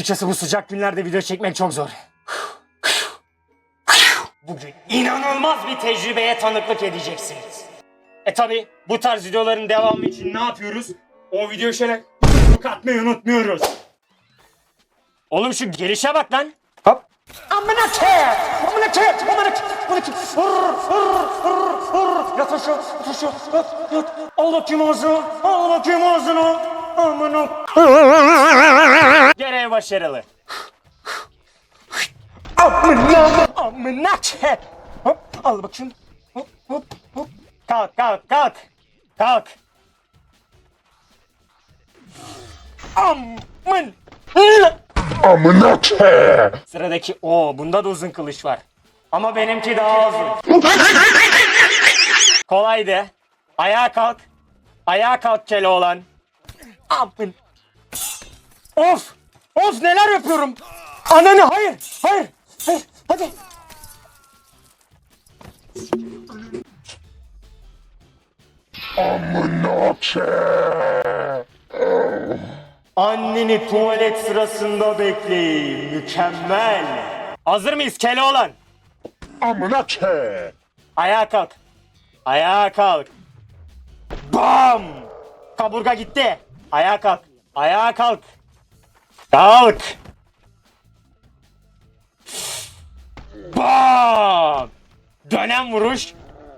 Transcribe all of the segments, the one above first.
Açıkçası bu sıcak günlerde video çekmek çok zor. Bugün inanılmaz bir tecrübeye tanıklık edeceksiniz. E tabi bu tarz videoların devamı için ne yapıyoruz? O video şöyle atmayı unutmuyoruz. Oğlum şu gelişe bak lan. Hop. Amına ke! Amına ke! Amına ke! Amına ke! Hırr, hırr, hırr, hırr. Yat aşağı, yat aşağı, yat. Al bakayım ağzını, al bakayım ağzını. Amına. Görev başarılı. Amına, amına ke! Hop, al bakayım. Hop, hop, hop. Kalk, kalk, kalk. Kalk. Amın. Amına ke. Sıradaki o bunda da uzun kılıç var. Ama benimki daha uzun. Kolaydı. Ayağa kalk. Ayağa kalk Keloğlan. Amın. Of. Of neler yapıyorum. Ananı hayır. Hayır. Hayır. Hadi. Amına. Anneni tuvalet sırasında bekleyin. Mükemmel. Hazır mıyız Keloğlan? Amına ke. Ayağa kalk. Ayağa kalk. Bam! Kaburga gitti. Ayağa kalk. Ayağa kalk. Kalk. Bam! Dönem vuruş.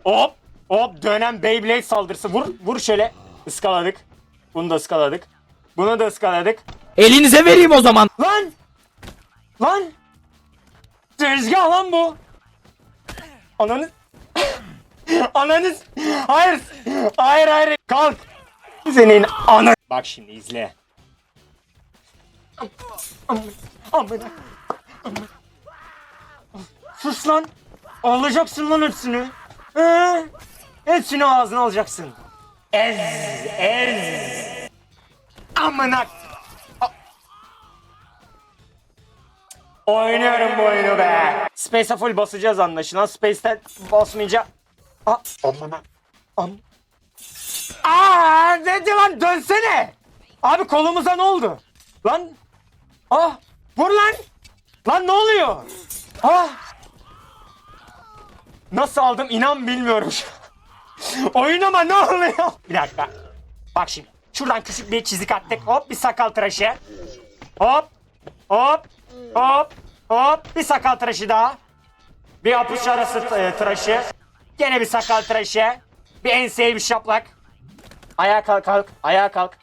Hop. Hop dönem Beyblade saldırısı. Vur. Vur şöyle. Iskaladık. Bunu da ıskaladık. Bunu da ıskaladık. Elinize vereyim o zaman. Lan! Lan! Tezgah lan bu. Ananı... Ananız... Hayır! Hayır hayır! Kalk! Senin ana... Bak şimdi izle. Amına... Amına... amına. Sus lan! Alacaksın lan hepsini. He? Hepsini ağzına alacaksın. Ez! Ez! Amına... Oynuyorum bu oyunu be. Space'e full basacağız anlaşılan. Space'ten basmayınca... Aa, Amına. Aa, ne diyor lan dönsene. Abi kolumuza ne oldu? Lan. Ah, vur lan. Lan ne oluyor? Ah. Nasıl aldım inan bilmiyorum. Oynama ne oluyor? Bir dakika. Bak şimdi. Şuradan küçük bir çizik attık. Hop bir sakal tıraşı. Hop. Hop. Hop. Hop. Bir sakal tıraşı daha. Bir apış arası e, tıraşı. Gene bir sakal tıraşı. Bir enseye bir şaplak. Ayağa kalk kalk. Ayağa kalk.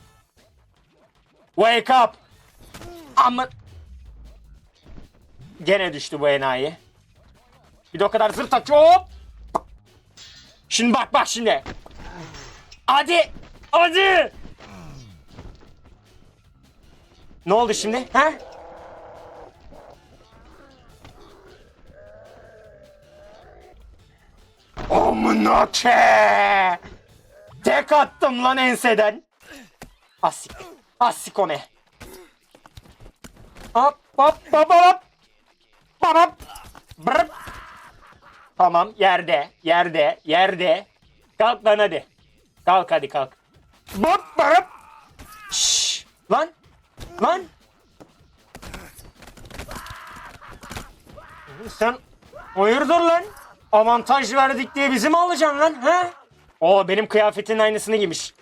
Wake up. Ama... Gene düştü bu enayi. Bir de o kadar zırt atıyor. Hop. Şimdi bak bak şimdi. Hadi. Hadi. Ne oldu şimdi? Ha? Amına ke! Tek attım lan enseden. Asik. Asik o ne? Hop hop hop hop. Hop hop. Tamam yerde yerde yerde. Kalk lan hadi. Kalk hadi kalk. Bop bop. Lan. Lan. Sen hayırdır lan? Avantaj verdik diye bizi mi alacaksın lan? He? O benim kıyafetin aynısını giymiş.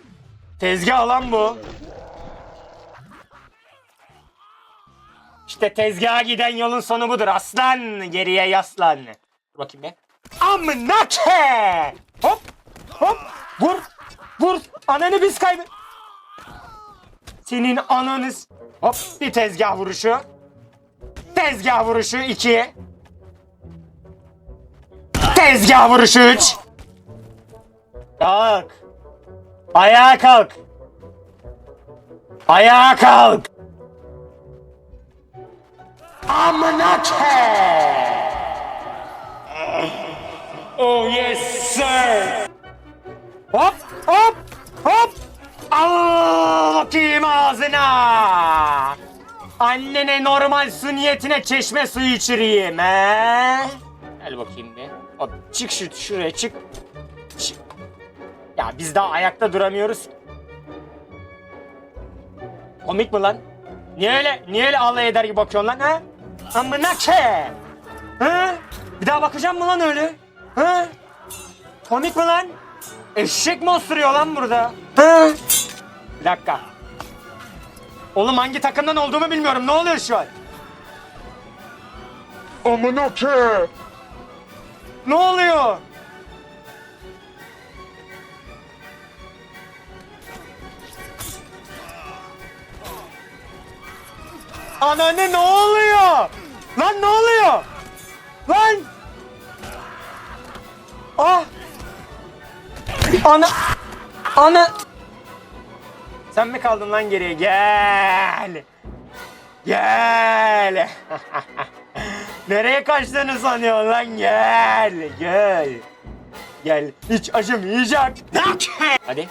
Tezgah lan bu. İşte tezgaha giden yolun sonu budur aslan. Geriye yaslan. Dur bakayım be. Amına ke! Hop! Hop! Vur! Vur! Ananı biz kaybı... Senin ananız... Hop! Bir tezgah vuruşu. Tezgah vuruşu iki. Tezgah vuruşu üç. Kalk. Ayağa kalk. Ayağa kalk. Amına! Oh yes sir. Hop hop hop. Al bakayım ağzına. Annene normal su niyetine çeşme suyu içireyim he. Gel bakayım bir. Hop çık şu şuraya. Çık. Ya biz daha ayakta duramıyoruz. Komik mi lan? Niye öyle, niye öyle alay eder gibi bakıyorsun lan ha? Amına ke! Ha? Bir daha bakacağım mı lan öyle? Ha? Komik mi lan? Eşek mi osuruyor lan burada? Ha? Bir dakika. Oğlum hangi takımdan olduğumu bilmiyorum. Ne oluyor şu an? Amına ke. Ne oluyor? Ananı ne oluyor? Lan ne oluyor? Lan! Ah! Ana! Ana! Sen mi kaldın lan geriye? Gel! Gel! Nereye kaçtığını sanıyorsun lan? Gel! Gel! Gel! Hiç acımayacak! Hadi!